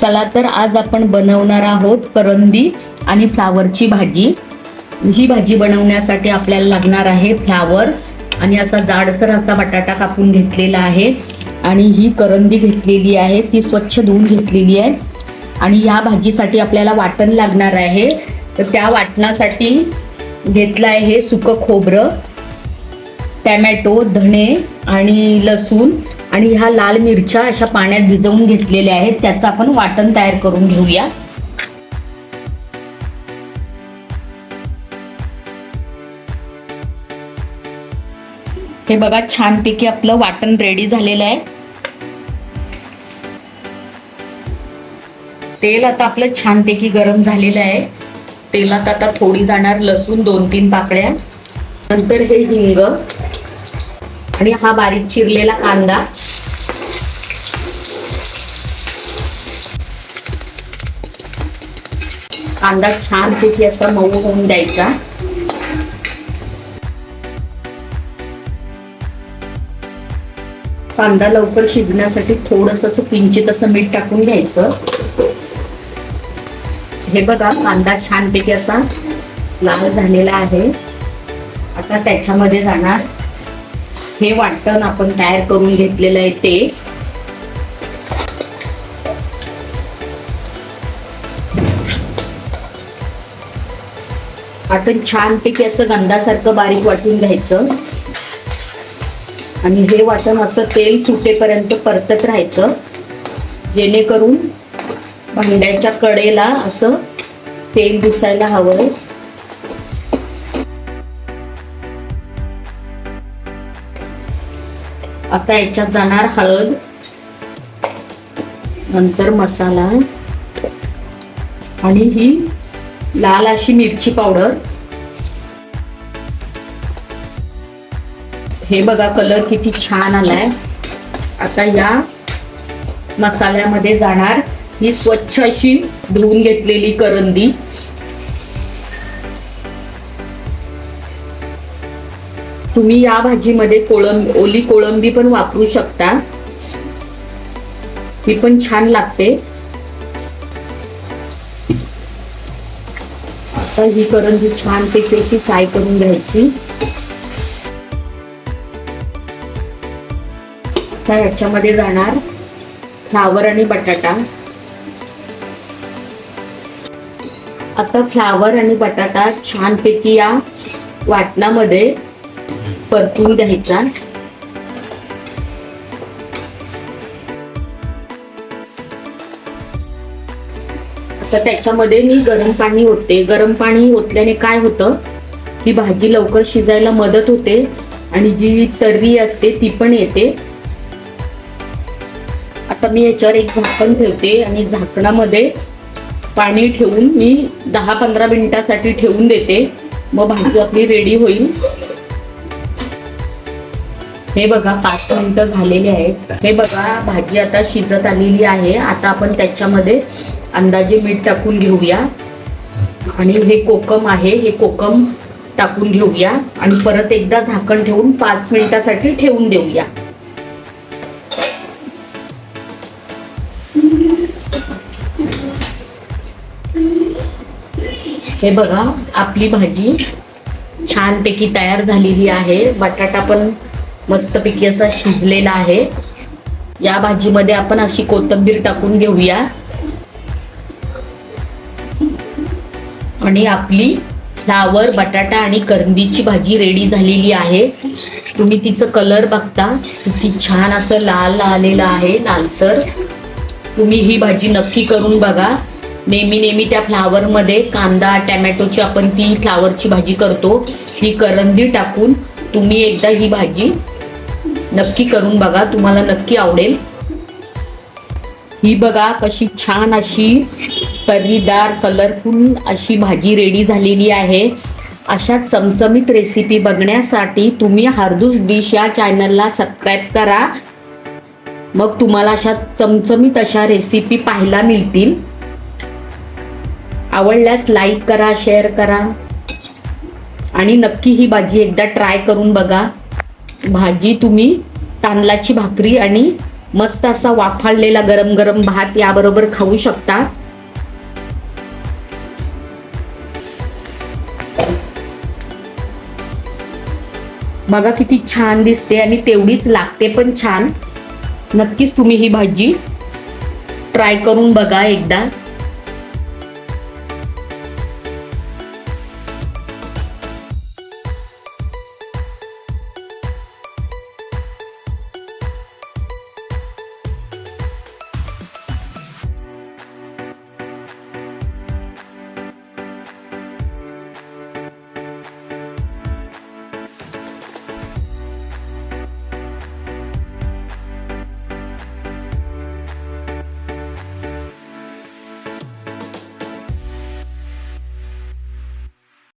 चला तर आज आपण बनवणार आहोत करंदी आणि फ्लावरची भाजी. ही भाजी बनवण्यासाठी आपल्याला लागणार आहे फ्लावर आणि असा जाडसर असा बटाटा कापून घेतलेला आहे. आणि ही करंदी घेतलेली आहे ती स्वच्छ धुवून घेतलेली आहे. आणि या भाजीसाठी आपल्याला वाटण लागणार आहे. तर त्या वाटणासाठी घेतलं आहे हे सुकं खोबरं टॅमॅटो धणे आणि लसूण. आणि ह्या लाल मिरच्या अशा पाण्यात भिजवून घेतलेल्या आहेत त्याचं आपण वाटण तयार करून घेऊया. हे बघा छानपैकी आपलं वाटण रेडी झालेलं आहे. तेल आता आपलं छानपैकी गरम झालेलं आहे. तेलात आता थोडी जाणार लसूण दोन तीन पाकळ्या. नंतर हे हिंग. आणि हा बारीक चिरलेला कांदा. कांदा छान पैकी असा मऊ होऊन द्यायचा. कांदा लवकर शिजण्यासाठी थोडस असं किंचित असं मीठ टाकून घ्यायचं. हे बघा कांदा छानपैकी असा लाल झालेला आहे. आता त्याच्यामध्ये जाणार हे वाटण आपण तयार करून घेतलेलं आहे ते. वाटण छानपैकी असं गंधासारखं बारीक वाटून घ्यायचं. आणि हे वाटण असं तेल सुटेपर्यंत परतत राहायचं. जेणेकरून भांड्याच्या कडेला असं तेल दिसायला हवंय आता याच्यात जाणार हळद नंतर मसाला आणि ही लाल अशी मिरची पावडर. हे बघा कलर किती छान आलाय. आता या मसाल्यामध्ये जाणार ही स्वच्छ अशी धुवून घेतलेली करंदी. तुम्ही या भाजीमध्ये कोळंबी ओली कोळंबी पण वापरू शकता. ती पण छान लागते. आता ही करंजी छान पैकी फ्राय करून घ्यायची. आता ह्याच्यामध्ये जाणार फ्लावर आणि बटाटा. आता फ्लावर आणि बटाटा छानपैकी या वाटणामध्ये परतून घ्यायचा. आता त्याच्यामध्ये मी गरम पाणी ओतते. गरम पाणी ओतल्याने काय होतं? ही भाजी लवकर शिजायला मदत होते आणि जी तर्री असते ती पण येते. आता मी याच्यावर एक झाकण ठेवते आणि झाकणामध्ये पाणी ठेवून मी दहा पंधरा मिनिटासाठी ठेवून देते. मग भाजी आपली रेडी होईल. हे बघा पाच मिनिटं झालेली आहेत. हे बघा भाजी आता शिजत आलेली आहे. आता आपण त्याच्यामध्ये अंदाजे मीठ टाकून घेऊया. आणि हे कोकम आहे हे कोकम टाकून घेऊया. आणि परत एकदा झाकण ठेवून पाच मिनिटासाठी ठेवून देऊया. हे बघा आपली भाजी छानपैकी तयार झालेली आहे. बटाटा पण मस्तपैकी असा शिजलेला आहे. या भाजीमध्ये आपण अशी कोथिंबीर टाकून घेऊया. आणि आपली फ्लावर बटाटा आणि करंदीची भाजी रेडी झालेली आहे. तुम्ही तिचं कलर बघता. किती छान असं लाल आलेलं आहे लालसर. तुम्ही ही भाजी नक्की करून बघा. नेहमी नेहमी त्या फ्लावरमध्ये कांदा टॅमॅटोची आपण ती फ्लावरची भाजी करतो. ही करंदी टाकून तुम्ही एकदा ही भाजी नक्की करून बघा तुम्हाला नक्की आवडेल. ही बघा कशी छान अशी तर्रीदार कलरफुल अशी भाजी रेडी झालेली आहे. अशा चमचमीत रेसिपी बघण्यासाठी तुम्ही हार्दूस डिश या चॅनलला सबस्क्राईब करा. मग तुम्हाला अशा चमचमीत अशा रेसिपी पाहायला मिळतील. आवडल्यास लाईक करा शेअर करा. आणि नक्की ही भाजी एकदा ट्राय करून बघा. भाजी तुम्ही तांदळाची भाकरी आणि मस्त असा वाफाळलेला गरम गरम भात याबरोबर खाऊ शकता. बघा किती छान दिसते आणि तेवढीच लागते पण छान. नक्कीच तुम्ही ही भाजी ट्राय करून बघा एकदा.